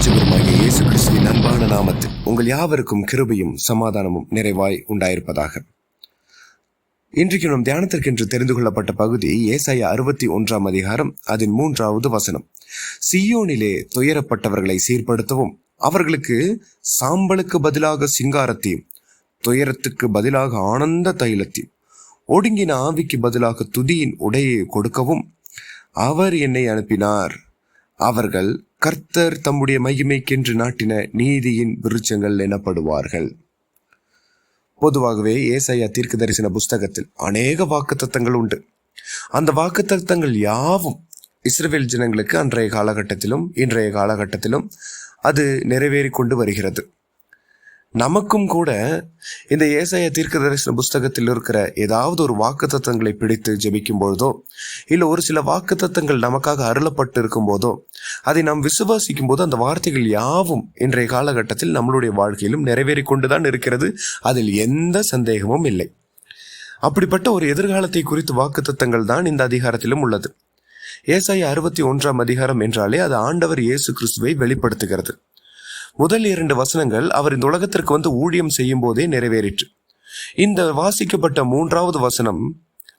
இரட்சகருமாகிய இயேசு கிறிஸ்துவின் அன்பான நாமத்தில் உங்கள் யாவருக்கும் கிருபையும் சமாதானமும் நிறைவாய் உண்டாயிருப்பதாக. இன்றைக்கு நம் தியானத்திற்கென்று தெரிந்து கொள்ளப்பட்ட பகுதி ஏசாய அறுபத்தி ஒன்றாம் அதிகாரம் அதன் மூன்றாவது வசனம். சியோனிலே துயரப்பட்டவர்களை சீர்படுத்தவும் அவர்களுக்கு சாம்பலுக்கு பதிலாக சிங்காரத்தையும் துயரத்துக்கு பதிலாக ஆனந்த தைலத்தையும் ஒடுங்கின ஆவிக்கு பதிலாக துதியின் உடையை கொடுக்கவும் அவர் என்னை அனுப்பினார். அவர்கள் கர்த்தர் தம்முடைய மகிமைக்கென்று நாட்டின நீதியின் விருட்சங்கள் எனப்படுவார்கள். பொதுவாகவே ஏசையா தீர்க்க தரிசன புஸ்தகத்தில் அநேக வாக்குத்தத்தங்கள் உண்டு. அந்த வாக்குத்தத்தங்கள் யாவும் இஸ்ரவேல் ஜனங்களுக்கு அன்றைய காலகட்டத்திலும் இன்றைய காலகட்டத்திலும் அது நிறைவேறி கொண்டு வருகிறது. நமக்கும் கூட இந்த ஏசாய தீர்க்க தரிசன புஸ்தகத்தில் இருக்கிற ஏதாவது ஒரு வாக்கு தத்தங்களை பிடித்து ஜெபிக்கும் பொழுதோ இல்லை ஒரு சில வாக்கு தத்தங்கள் நமக்காக அருளப்பட்டு இருக்கும் போதோ அதை நாம் விசுவாசிக்கும் போது அந்த வார்த்தைகள் யாவும் இன்றைய காலகட்டத்தில் நம்மளுடைய வாழ்க்கையிலும் நிறைவேறி கொண்டுதான் இருக்கிறது. அதில் எந்த சந்தேகமும் இல்லை. அப்படிப்பட்ட ஒரு எதிர்காலத்தை குறித்து வாக்கு தத்தங்கள் தான் இந்த அதிகாரத்திலும் உள்ளது. ஏசாய அறுபத்தி ஒன்றாம் அதிகாரம் என்றாலே அது ஆண்டவர் இயேசு கிறிஸ்துவை வெளிப்படுத்துகிறது. முதல் இரண்டு வசனங்கள் அவர் இந்த உலகத்திற்கு வந்து ஊழியம் செய்யும் போதே நிறைவேறிற்று. இந்த வாசிக்கப்பட்ட மூன்றாவது வசனம்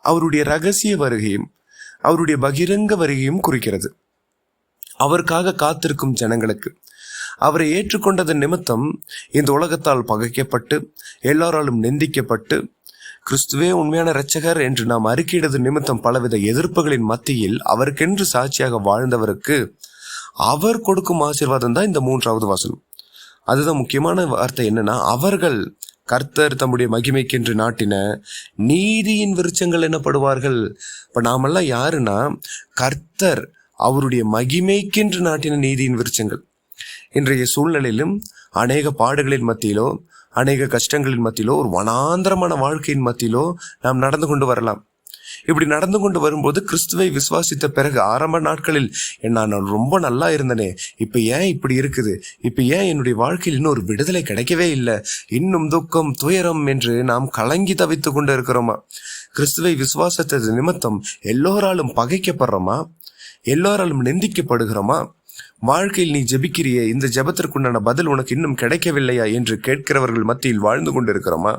அவருடைய ரகசிய வருகையும் அவருடைய பகிரங்க வருகையும் குறிக்கிறது. அவருக்காக காத்திருக்கும் ஜனங்களுக்கு அவரை ஏற்றுக்கொண்டதன் நிமித்தம் இந்த உலகத்தால் பகைக்கப்பட்டு எல்லாராலும் நிந்திக்கப்பட்டு கிறிஸ்துவே உண்மையான இரட்சகர் என்று நாம் அறிக்கையிடது நிமித்தம் பலவித எதிர்ப்புகளின் மத்தியில் அவருக்கென்று சாட்சியாக வாழ்ந்தவருக்கு அவர் கொடுக்கும் ஆசீர்வாதம் தான் இந்த மூன்றாவது வசனம். அதுதான் முக்கியமான வார்த்தை என்னன்னா அவர்கள் கர்த்தர் தம்முடைய மகிமைக்கென்று நாட்டின நீதியின் விருச்சங்கள் எனப்படுவார்கள் இப்போ நாமெல்லாம் யாருன்னா கர்த்தர் அவருடைய மகிமைக்கென்று நாட்டின நீதியின் விருச்சங்கள் இன்றைய சூழ்நிலையிலும் அநேக பாடுகளின் மத்தியிலோ அநேக கஷ்டங்களின் மத்தியிலோ ஒரு வனாந்தரமான வாழ்க்கையின் மத்தியிலோ நாம் நடந்து கொண்டு வரலாம். இப்படி நடந்து கொண்டு வரும்போது கிறிஸ்துவை விசுவாசித்த பிறகு ஆரம்ப நாட்களில் நான் ரொம்ப நல்லா இருந்தனே இப்போ ஏன் இப்படி இருக்குது? இப்போ ஏன் என்னுடைய வாழ்க்கையில் இன்னும் ஒரு விடுதலை கிடைக்கவே இல்லை? இன்னும் துக்கம் துயரம் என்று நாம் கலங்கி தவித்து கொண்டு இருக்கிறோமா? கிறிஸ்துவை விசுவாசத்தது நிமித்தம் எல்லோராலும் பகைக்கப்படுறோமா? எல்லோராலும் நிந்திக்கப்படுகிறோமா? வாழ்க்கையில் நீ ஜெபிக்கிறியே இந்த ஜெபத்திற்குண்டான பதில் உனக்கு இன்னும் கிடைக்கவில்லையா? என்று கேட்கிறவர்கள் மத்தியில் வாழ்ந்து கொண்டிருக்கிறோமா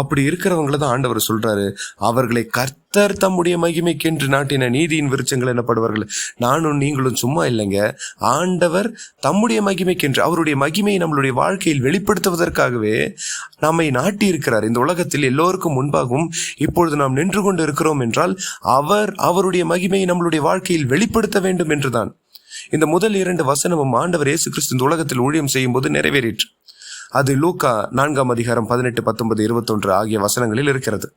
அப்படி இருக்கிறவங்கள தான் ஆண்டவர் சொல்றாரு. அவர்களை கர்த்தர் தம்முடைய மகிமைக்கென்று நாட்டின நீதியின் விருச்சங்கள் எனப்படுவார்கள் நானும் நீங்களும் சும்மா இல்லைங்க. ஆண்டவர் தம்முடைய மகிமைக்கென்று அவருடைய மகிமையை நம்மளுடைய வாழ்க்கையில் வெளிப்படுத்துவதற்காகவே நம்மை நாட்டி இருக்கிறார் இந்த உலகத்தில் எல்லோருக்கும் முன்பாகவும் இப்பொழுது நாம் நின்று கொண்டு இருக்கிறோம் என்றால் அவர் அவருடைய மகிமையை நம்மளுடைய வாழ்க்கையில் வெளிப்படுத்த வேண்டும் என்றுதான். இந்த முதல் இரண்டு வசனமும் ஆண்டவர் இயேசு கிறிஸ்து இந்த உலகத்தில் ஊழியம் செய்யும் போது நிறைவேறிற்று. அது லூக்கா நான்காம் அதிகாரம் பதினெட்டு பத்தொன்பது இருபத்தொன்று ஆகிய வசனங்களில் இருக்கிறது.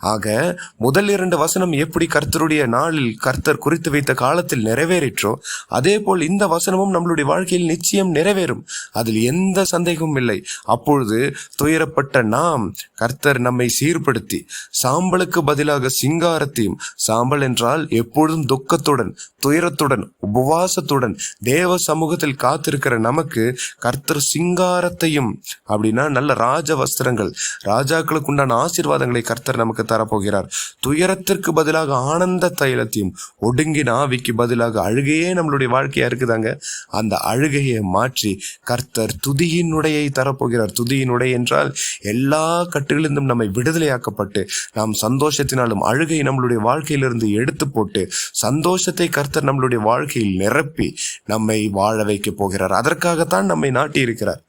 ஆக முதல் இரண்டு வசனம் எப்படி கர்த்தருடைய நாளில் கர்த்தர் குறித்து வைத்த காலத்தில் நிறைவேறிற்றோ அதே போல் இந்த வசனமும் நம்மளுடைய வாழ்க்கையில் நிச்சயம் நிறைவேறும். அதில் எந்த சந்தேகமும் இல்லை. அப்பொழுது துயரப்பட்ட நாம் கர்த்தர் நம்மை சீர்படுத்தி சாம்பலுக்கு பதிலாக சிங்காரத்தையும் சாம்பல் என்றால் எப்பொழுதும் துக்கத்துடன் துயரத்துடன் உபவாசத்துடன் தேவ சமூகத்தில் காத்திருக்கிற நமக்கு கர்த்தர் சிங்காரத்தையும் அப்படின்னா நல்ல ராஜ வஸ்திரங்கள் ராஜாக்களுக்கு உண்டான ஆசீர்வாதங்களை கர்த்தர் நமக்கு தரப்போகிறார். துயரத்திற்கு பதிலாக ஆனந்த தைலத்தையும் ஒடுங்கின ஆவிக்கு பதிலாக அழுகையே நம்மளுடைய வாழ்க்கையா இருக்குதாங்க? அந்த அழுகையை மாற்றி கர்த்தர் துதியின் உடையை தரப்போகிறார். துதியின் உடை என்றால் எல்லா கட்டுகளிலிருந்தும் நம்மை விடுதலையாக்கப்பட்டு நாம் சந்தோஷத்தினாலும் அழுகை நம்மளுடைய வாழ்க்கையிலிருந்து எடுத்து போட்டு சந்தோஷத்தை கர்த்தர் நம்மளுடைய வாழ்க்கையில் நிரப்பி நம்மை வாழ வைக்க போகிறார். அதற்காகத்தான் நம்மை நாட்டி இருக்கிறார்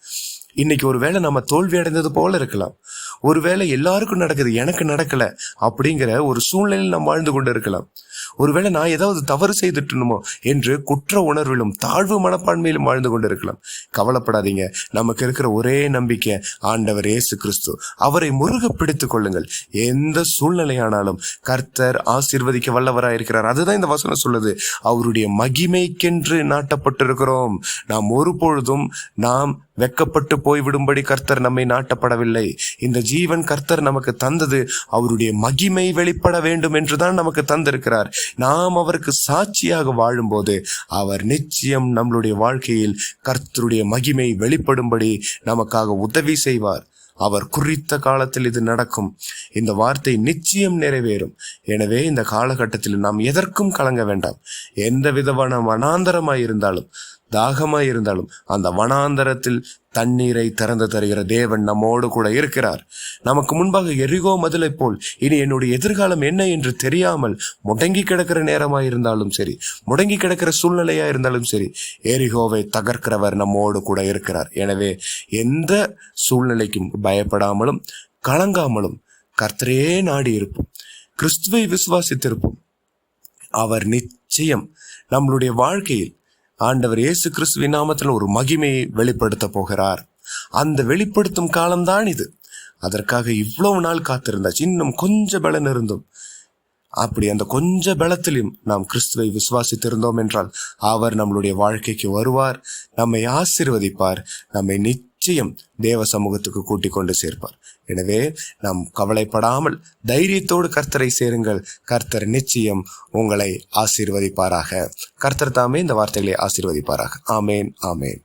இன்னைக்கு ஒரு வேளை நம்ம தோல்வி அடைந்தது போல இருக்கலாம். ஒருவேளை எல்லாருக்கும் நடக்குது எனக்கு நடக்கல அப்படிங்கிற ஒரு சூழ்நிலையில் நாம் வாழ்ந்து கொண்டு இருக்கலாம். ஒருவேளை நான் ஏதாவது தவறு செய்துட்டணுமோ என்று குற்ற உணர்விலும் தாழ்வு மனப்பான்மையிலும் வாழ்ந்து கொண்டிருக்கலாம். கவலைப்படாதீங்க. நமக்கு இருக்கிற ஒரே நம்பிக்கை ஆண்டவர் இயேசு கிறிஸ்து. அவரை முருக பிடித்துக் கொள்ளுங்கள். எந்த சூழ்நிலையானாலும் கர்த்தர் ஆசீர்வதிக்க வல்லவராக இருக்கிறார். அதுதான் இந்த வசனம் சொல்லுது. அவருடைய மகிமைக்கென்று நாட்டப்பட்டிருக்கிறோம். நாம் ஒரு பொழுதும் நாம் வெக்கப்பட்டு போய்விடும்படி கர்த்தர் நம்மை நாட்டப்படவில்லை. இந்த ஜீவன் கர்த்தர் நமக்கு தந்தது அவருடைய மகிமை வெளிப்பட வேண்டும் என்றுதான் நமக்கு தந்திருக்கிறார். நாம் அவருக்கு சாட்சியாக வாழும்போது அவர் நிச்சயம் நம்மளுடைய வாழ்க்கையில் கர்த்தருடைய மகிமை வெளிப்படும்படி நமக்காக உதவி செய்வார். அவர் குறித்த காலத்தில் இது நடக்கும். இந்த வார்த்தை நிச்சயம் நிறைவேறும். எனவே இந்த காலகட்டத்தில் நாம் எதற்கும் கலங்க வேண்டாம். எந்த விதமான மனாந்தரமாய் இருந்தாலும் தாகமாய் இருந்தாலும் அந்த வனாந்தரத்தில் தண்ணீரை திறந்து தருகிற தேவன் நம்மோடு கூட இருக்கிறார். நமக்கு முன்பாக எரிகோ மதிலை போல் இனி என்னுடைய எதிர்காலம் என்ன என்று தெரியாமல் முடங்கி கிடக்கிற நேரமாக இருந்தாலும் சரி முடங்கி கிடக்கிற சூழ்நிலையா இருந்தாலும் சரி எரிகோவை தகர்க்கிறவர் நம்மோடு கூட இருக்கிறார். எனவே எந்த சூழ்நிலைக்கும் பயப்படாமலும் கலங்காமலும் கர்த்தரே நாடி இருப்போம். கிறிஸ்துவை விசுவாசித்திருப்போம். அவர் நிச்சயம் நம்மளுடைய வாழ்க்கையில் ஆண்டவர் இயேசு கிறிஸ்துவின் நாமத்தில் ஒரு மகிமையை வெளிப்படுத்த போகிறார். அந்த வெளிப்படுத்தும் காலம்தான் இது. அதற்காக இவ்வளவு நாள் காத்திருந்தாச்சு. இன்னும் கொஞ்ச பலன் இருந்தும். அப்படி அந்த கொஞ்ச பலத்திலும் நாம் கிறிஸ்துவை விசுவாசித்திருந்தோம் என்றால் அவர் நம்மளுடைய வாழ்க்கைக்கு வருவார் நம்மை ஆசீர்வதிப்பார் நம்மை நித் நிச்சயம் தேவ சமூகத்துக்கு கூட்டிக் கொண்டு சேர்ப்பார். எனவே நாம் கவலைப்படாமல் தைரியத்தோடு கர்த்தரை சேருங்கள். கர்த்தர் நிச்சயம் உங்களை ஆசீர்வதிப்பாராக. கர்த்தர் தாமே இந்த வார்த்தைகளை ஆசீர்வதிப்பாராக. ஆமேன் ஆமேன்.